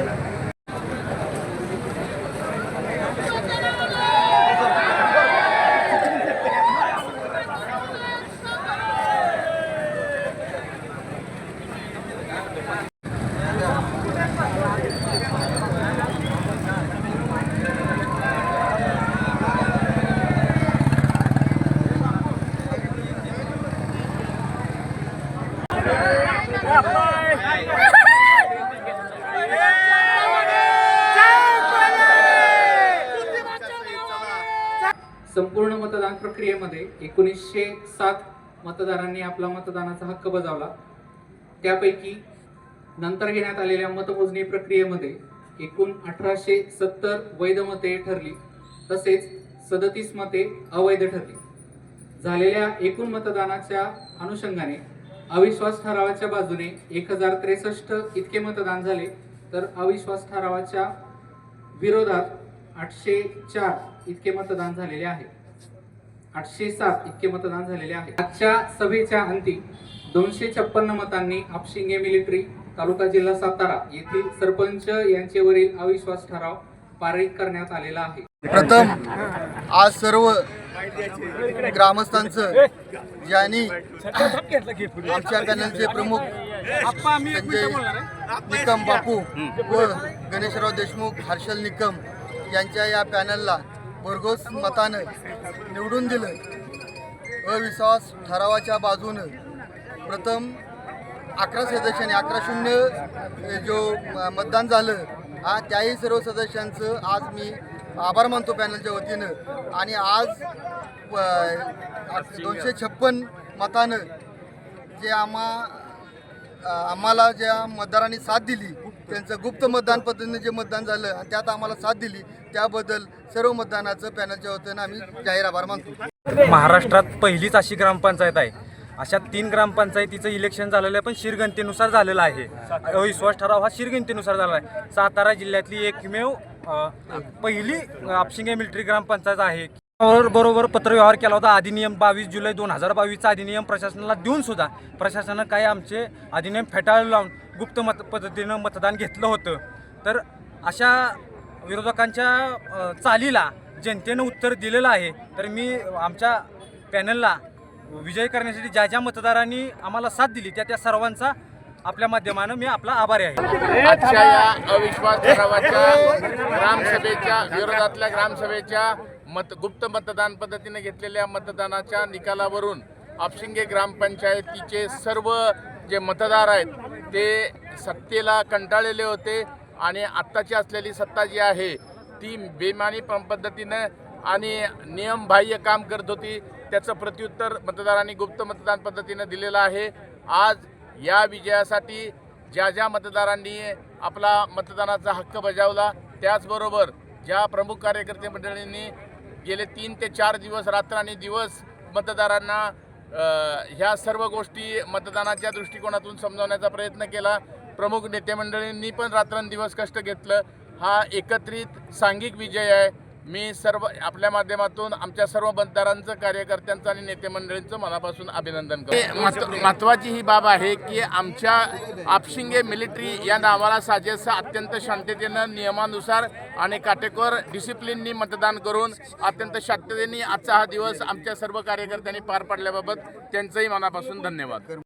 नाही संपूर्ण मतदान प्रक्रियेमध्ये एकोणीसशे सात मतदारांनी आपला मतदानाचा हक्क बजावला. त्यापैकी नंतर घेण्यात आलेल्या मतमोजणी प्रक्रियेमध्ये एकूण अठराशे सत्तर वैध मते ठरली तसेच सदतीस मते अवैध ठरली. झालेल्या एकूण मतदानाच्या अनुषंगाने अविश्वास ठरावाच्या बाजूने एक हजार त्रेसष्ट इतके मतदान झाले तर अविश्वास ठरावाच्या विरोधात आठशे चार इतके मतदान झालेले आहे. आठशे सात इतके मतदान झालेले आहे आजच्या सभेच्या अंती दोनशे छप्पन्न मतांनी आपशिंगे मिलिटरी तालुका जिल्हा सातारा येथील सरपंच यांचेवरील अविश्वास ठराव पारित करण्यात आलेला आहे. प्रथम आज सर्व ग्रामस्थांचं ज्यांनी आमच्या पॅनलचे प्रमुख संजय निकम बापू व गणेशराव देशमुख हर्षल निकम यांच्या या पॅनलला भरघोस मतानं निवडून दिलं. अविश्वास ठरावाच्या बाजूनं प्रथम अकरा सदस्यांनी अकरा शून्य जो मतदान झालं हा त्याही सर्व सदस्यांचं आज मी आभार मानतो पॅनलच्या वतीनं. आणि आज दोनशे छप्पन मतानं जे आम्हा आम्हाला ज्या मतदारांनी साथ दिली त्यांचं गुप्त मतदान पद्धतीने जे मतदान झालं आणि त्यात आम्हाला साथ दिली त्याबद्दल सर्व मतदानाचं पॅनलच्या वतीनं आम्ही जाहीर आभार मानतो. महाराष्ट्रात पहिलीच अशी ग्रामपंचायत आहे. अशा तीन ग्रामपंचायतीचं इलेक्शन झालेलं आहे पण शिरगंतीनुसार झालेलं आहे. अविश्वास ठराव हा शिरगंतीनुसार झाला आहे. सातारा जिल्ह्यातली एकमेव पहिली आपशिंगे मिलिटरी ग्रामपंचायत आहे. बरोबर बरोबर पत्रव्यवहार केला होता. अधिनियम बावीस जुलै दोन हजार बावीसचा अधिनियम प्रशासनाला देऊन सुद्धा प्रशासनानं काही आमचे अधिनियम फेटाळून लावून गुप्त मत पद्धतीनं मतदान घेतलं होतं. तर अशा विरोधकांच्या चालीला जनतेनं उत्तर दिलेलं आहे. तर मी आमच्या पॅनलला विजय करण्यासाठी ज्या ज्या मतदारांनी आम्हाला साथ दिली त्या त्या सर्वांचा आपल्या माध्यमानं मी आपला आभारी आहे. आजच्या या अविश्वास ठरावाच्या ग्रामसभेच्या विरोधातल्या ग्रामसभेच्या मत गुप्त मतदान पद्धतीने घेतलेल्या मतदानाच्या निकालावरून आपशिंगे ग्रामपंचायतीचे सर्व जे मतदार आहेत ते सत्तेला कंटाळलेले होते आणि आत्ताची असलेली सत्ता जी आहे ती बेमानी पद्धतीनं आणि नियमबाह्य काम करत होती. त्याचं प्रत्युत्तर मतदारांनी गुप्त मतदान पद्धतीनं दिलेलं आहे. आज या विजयासाठी ज्या ज्या मतदारांनी आपला मतदानाचा हक्क बजावला त्याचबरोबर ज्या प्रमुख कार्यकर्ते मंडळींनी गेले तीन ते चार दिवस रात्र आणि दिवस मतदारांना ह्या सर्व गोष्टी मतदानाच्या दृष्टिकोनातून समजावण्याचा प्रयत्न केला. प्रमुख नेते मंडळींनी पण रात्रंदिवस कष्ट घेतलं. हा एकत्रित सांघिक विजय आहे. मी सर्व आपल्या माध्यमातून आमच्या सर्व मतदारांचं कार्यकर्त्यांचं आणि नेते मंडळींचं मनापासून अभिनंदन करतो. महत्वाची ही बाब आहे की आमच्या आपशिंगे मिलिटरी या नावाला साजेसं अत्यंत शांततेनं नियमानुसार आणि काटेकोर डिसिप्लिननी मतदान करून अत्यंत शांततेने आजचा हा दिवस आमच्या सर्व कार्यकर्त्यांनी पार पाडल्याबाबत त्यांचंही मनापासून धन्यवाद.